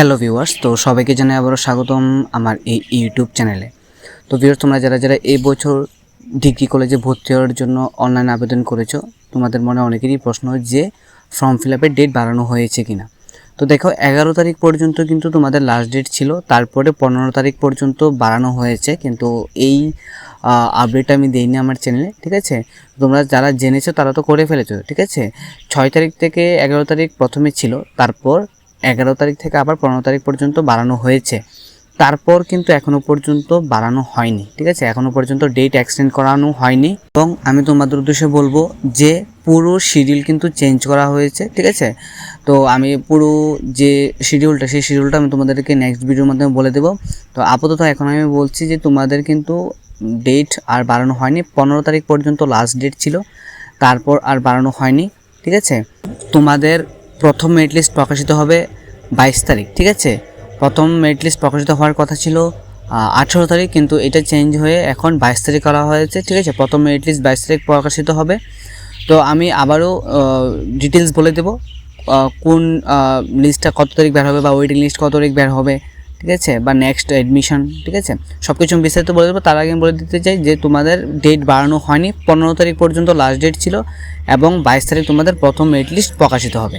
Hello viewers, তো সবাইকে জানাই আবারও স্বাগতম আমার এই ইউটিউব চ্যানেলে। তো ভিউয়ার্স, তোমরা যারা যারা এই বছর ডিগ্রি কলেজে ভর্তি হওয়ার জন্য অনলাইন আবেদন করেছ, তোমাদের মনে অনেকেরই প্রশ্ন যে ফর্ম ফিল আপের ডেট বাড়ানো হয়েছে কিনা। তো দেখো, এগারো তারিখ পর্যন্ত কিন্তু তোমাদের লাস্ট ডেট ছিল, তারপরে পনেরো তারিখ পর্যন্ত বাড়ানো হয়েছে, কিন্তু এই আপডেট আমি দিইনি আমার চ্যানেলে ঠিক আছে? তোমরা যারা জেনেছো তারা তো করে ফেলেছো, ঠিক আছে? ছয় তারিখ থেকে এগারো তারিখ প্রথমে ছিল, তারপর এগারো তারিখ থেকে আবার পনেরো তারিখ পর্যন্ত বাড়ানো হয়েছে। তারপর কিন্তু এখনও পর্যন্ত বাড়ানো হয়নি, ঠিক আছে? এখনও পর্যন্ত ডেট এক্সটেন্ড করানো হয়নি। এবং আমি তোমাদের উদ্দেশ্যে বলব যে পুরো শিডিউল কিন্তু চেঞ্জ করা হয়েছে, ঠিক আছে? তো আমি পুরো যে শিডিউলটা সেই শিডিউলটা আমি তোমাদেরকে নেক্সট ভিডিওর মাধ্যমে বলে দেবো। তো আপাতত এখন আমি বলছি যে তোমাদের কিন্তু ডেট আর বাড়ানো হয়নি। পনেরো তারিখ পর্যন্ত লাস্ট ডেট ছিল, তারপর আর বাড়ানো হয়নি, ঠিক আছে? তোমাদের প্রথম মেরিট লিস্ট প্রকাশিত হবে বাইশ তারিখ, ঠিক আছে? প্রথম মেরিট লিস্ট প্রকাশিত হওয়ার কথা ছিল আঠেরো তারিখ, কিন্তু এটা চেঞ্জ হয়ে এখন বাইশ তারিখ করা হয়েছে, ঠিক আছে? প্রথম মেরিট লিস্ট বাইশ তারিখ প্রকাশিত হবে। তো আমি আবারও ডিটেলস বলে দেবো কোন লিস্টটা কত তারিখ বের হবে বা ওয়েটিং লিস্ট কত তারিখ বের হবে, ঠিক আছে? বা নেক্সট অ্যাডমিশন ঠিক আছে? সব কিছু আমি বিস্তারিত বলে দেবো, তার আগে আমি বলে দিতে চাই যে তোমাদের ডেট বাড়ানো হয়নি, পনেরো তারিখ পর্যন্ত লাস্ট ডেট ছিল, এবং বাইশ তারিখ তোমাদের প্রথম মেরিট লিস্ট প্রকাশিত হবে।